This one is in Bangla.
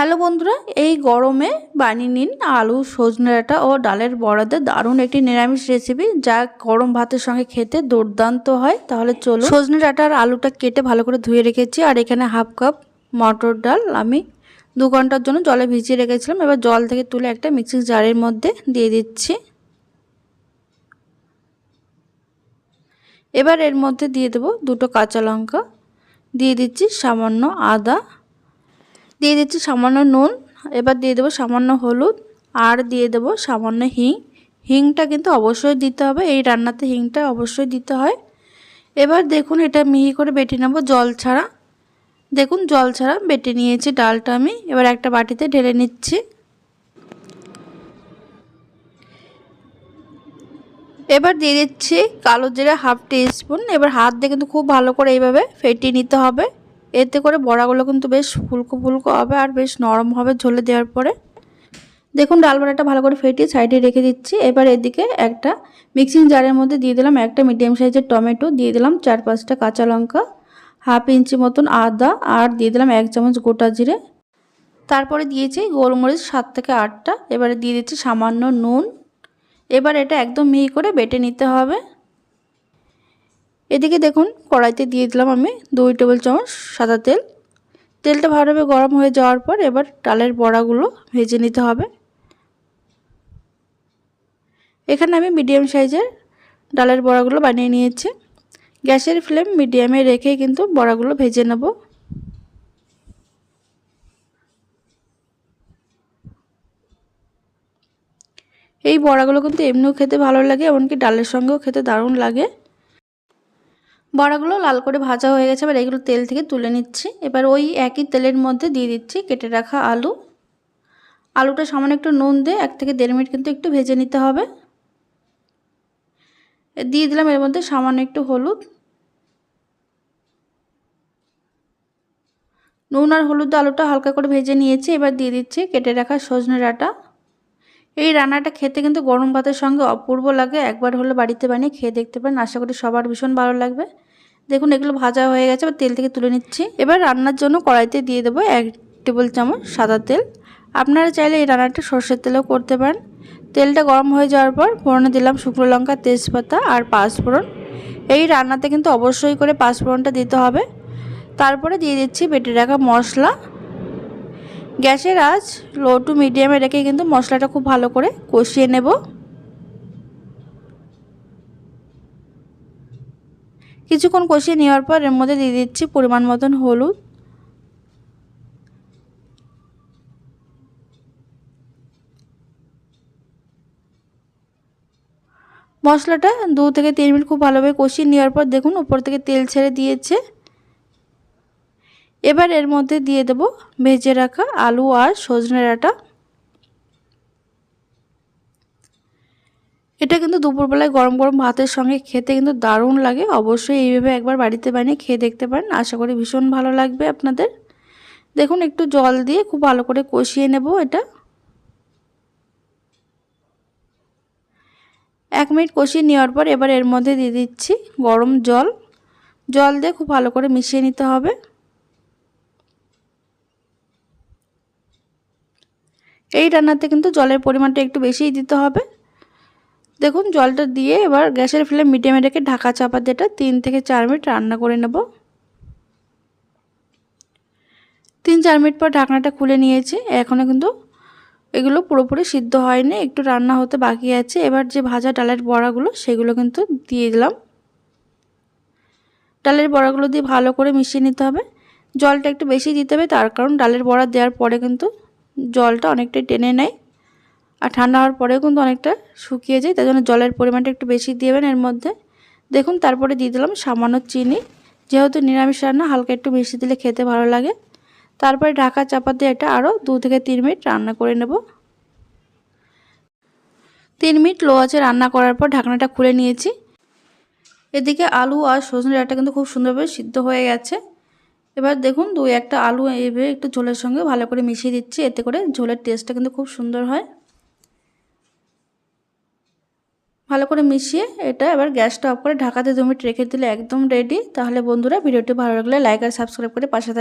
হ্যালো বন্ধুরা, এই গরমে বানিয়ে নিন আলু, সজনে ও ডালের বড়াতে দারুণ একটি নিরামিষ রেসিপি যা গরম ভাতের সঙ্গে খেতে দুর্দান্ত হয়। তাহলে চলো সজনে ডাঁটা আর আলুটা কেটে ভালো করে ধুয়ে রেখেছি আর এখানে হাফ কাপ মটর ডাল আমি দু ঘণ্টার জন্য জলে ভিজিয়ে রেখেছিলাম। এবার জল থেকে তুলে একটা মিক্সিং জারের মধ্যে দিয়ে দিচ্ছি। এবার এর মধ্যে দিয়ে দেবো দুটো কাঁচা লঙ্কা, দিয়ে দিচ্ছি সামান্য আদা দিয়ে দিচ্ছি সামান্য নুন, এবার দিয়ে দেবো সামান্য হলুদ, আর দিয়ে দেবো সামান্য হিং। হিংটা কিন্তু অবশ্যই দিতে হবে, এই রান্নাতে হিংটা অবশ্যই দিতে হয়। এবার দেখুন এটা মিহি করে বেটে নেব জল ছাড়া। দেখুন জল ছাড়া বেটে নিয়েছি ডালটা আমি, এবার একটা বাটিতে ঢেলে নিচ্ছি। এবার দিয়ে দিচ্ছি কালো জিরা হাফ টি স্পুন, এবার হাত দিয়ে কিন্তু খুব ভালো করে এইভাবে ফেটিয়ে নিতে হবে। এতে করে বড়াগুলো কিন্তু বেশ ফুলকো ফুলকো হবে আর বেশ নরম হবে ঝোলে দেওয়ার পরে। দেখুন, ডাল বড়াটা ভালো করে ফেটিয়ে সাইডে রেখে দিচ্ছি। এবার এদিকে একটা মিক্সিং জারের মধ্যে দিয়ে দিলাম একটা মিডিয়াম সাইজের টমেটো, দিয়ে দিলাম চার পাঁচটা কাঁচা লঙ্কা, হাফ ইঞ্চি মতন আদা আর দিয়ে দিলাম এক চামচ গোটা জিরে। তারপরে দিয়েছি গোলমরিচ সাত থেকে আটটা। এবারে দিয়ে দিচ্ছি সামান্য নুন। এবার এটা একদম মিহি করে বেটে নিতে হবে। এদিকে দেখুন, কড়াইতে দিয়ে দিলাম আমি দুই টেবিল চামচ সাদা তেল। তেলটা ভালোভাবে গরম হয়ে যাওয়ার পর এবার ডালের বড়াগুলো ভেজে নিতে হবে। এখানে আমি মিডিয়াম সাইজের ডালের বড়াগুলো বানিয়ে নিয়েছি। গ্যাসের ফ্লেম মিডিয়ামে রেখে কিন্তু বড়াগুলো ভেজে নেব। এই বড়াগুলো কিন্তু এমনিও খেতে ভালো লাগে, এমনকি ডালের সঙ্গেও খেতে দারুণ লাগে। বড়াগুলো লাল করে ভাজা হয়ে গেছে, এবার এগুলো তেল থেকে তুলে নিচ্ছি। এবার ওই একই তেলের মধ্যে দিয়ে দিচ্ছি কেটে রাখা আলু। আলুটা সামান্য একটু নুন দিয়ে এক থেকে দেড় মিনিট কিন্তু একটু ভেজে নিতে হবে। দিয়ে দিলাম এর মধ্যে সামান্য একটু হলুদ। নুন আর হলুদ আলুটা হালকা করে ভেজে নিয়েছি, এবার দিয়ে দিচ্ছি কেটে রাখা সজনে ডাঁটা। এই রান্নাটা খেতে কিন্তু গরম ভাতের সঙ্গে অপূর্ব লাগে। একবার হলে বাড়িতে বানিয়ে খেয়ে দেখতে পারেন। আশা করি সবার ভীষণ ভালো লাগবে। দেখুন, এগুলো ভাজা হয়ে গেছে। এবার তেল থেকে তুলে নিচ্ছি। এবার রান্নার জন্য কড়াইতে দিয়ে দেবো এক টেবিল চামচ সাদা তেল। আপনারা চাইলে এই রান্নাটা সর্ষের তেলেও করতে পারেন। তেলটা গরম হয়ে যাওয়ার পর ফোড়নে দিলাম শুকনো লঙ্কা, তেজপাতা আর পাঁচফোড়ন। এই রান্নাতে কিন্তু অবশ্যই করে পাঁচফোড়নটা দিতে হবে। তারপরে দিয়ে দিচ্ছি বেটে রাখা মশলা। গ্যাসের আঁচ লো টু মিডিয়ামে রেখে কিন্তু মশলাটা খুব ভালো করে কষিয়ে নেব। কিছুক্ষণ কষিয়ে নেওয়ার পর এর মধ্যে দিয়ে দিচ্ছি পরিমাণ মতন হলুদ। মশলাটা দু থেকে তিন মিনিট খুব ভালোভাবে কষিয়ে নেওয়ার পর দেখুন উপর থেকে তেল ছেড়ে দিয়েছে। এবার এর মধ্যে দিয়ে দেব ভেজে রাখা আলু আর সজনে ডাঁটা এটা কিন্তু দুপুরবেলায় গরম গরম ভাতের সঙ্গে খেতে কিন্তু দারুণ লাগে। অবশ্যই এইভাবে একবার বাড়িতে বানিয়ে খেয়ে দেখতে পারেন। আশা করি ভীষণ ভালো লাগবে আপনাদের। দেখুন, একটু জল দিয়ে খুব ভালো করে কষিয়ে নেব এটা। এক মিনিট কষিয়ে নেওয়ার পর এবার এর মধ্যে দিয়ে দিচ্ছি গরম জল। জল দিয়ে খুব ভালো করে মিশিয়ে নিতে হবে। এই রান্নাতে কিন্তু জলের পরিমাণটা একটু বেশিই দিতে হবে। দেখুন, জলটা দিয়ে এবার গ্যাসের ফ্লেম মিডিয়ামে রেখে ঢাকা চাপা দিয়ে তিন থেকে চার মিনিট রান্না করে নেব। তিন চার মিনিট পর ঢাকনাটা খুলে নিয়েছি। এখনও কিন্তু এগুলো পুরোপুরি সিদ্ধ হয়নি, একটু রান্না হতে বাকি আছে। এবার যে ভাজা ডালের বড়াগুলো, সেগুলো কিন্তু দিয়ে দিলাম। ডালের বড়াগুলো দিয়ে ভালো করে মিশিয়ে নিতে হবে। জলটা একটু বেশি দিতে হবে, তার কারণ ডালের বড়া দেওয়ার পরে কিন্তু জলটা অনেকটাই টেনে নেয়। আর ঠান্ডা হওয়ার পরেও কিন্তু অনেকটা শুকিয়ে যায়, তাই জন্য জলের পরিমাণটা একটু বেশি দেবেন এর মধ্যে। দেখুন, তারপরে দিয়ে দিলাম সামান্য চিনি। যেহেতু নিরামিষ রান্না, হালকা একটু মিষ্টি দিলে খেতে ভালো লাগে। তারপরে ঢাকা চাপা দিয়ে এটা আরও দু থেকে তিন মিনিট রান্না করে নেব। তিন মিনিট লো আছে রান্না করার পর ঢাকনাটা খুলে নিয়েছি। এদিকে আলু আর সজনে ডাঁটা কিন্তু খুব সুন্দরভাবে সিদ্ধ হয়ে গেছে। এবার দেখুন দুই একটা আলু এভাবে একটু ঝোলের সঙ্গে ভালো করে মিশিয়ে দিচ্ছি, এতে করে ঝোলের টেস্টটা কিন্তু খুব সুন্দর হয়। ভালো করে মিশিয়ে এটা এবার গ্যাসটা অফ করে ঢাকাতে দু মিনিট রেখে দিলে একদম রেডি তাহলে বন্ধুরা, ভিডিওটি ভালো লাগলে লাইক আর সাবস্ক্রাইব করে পাশে থাকবে।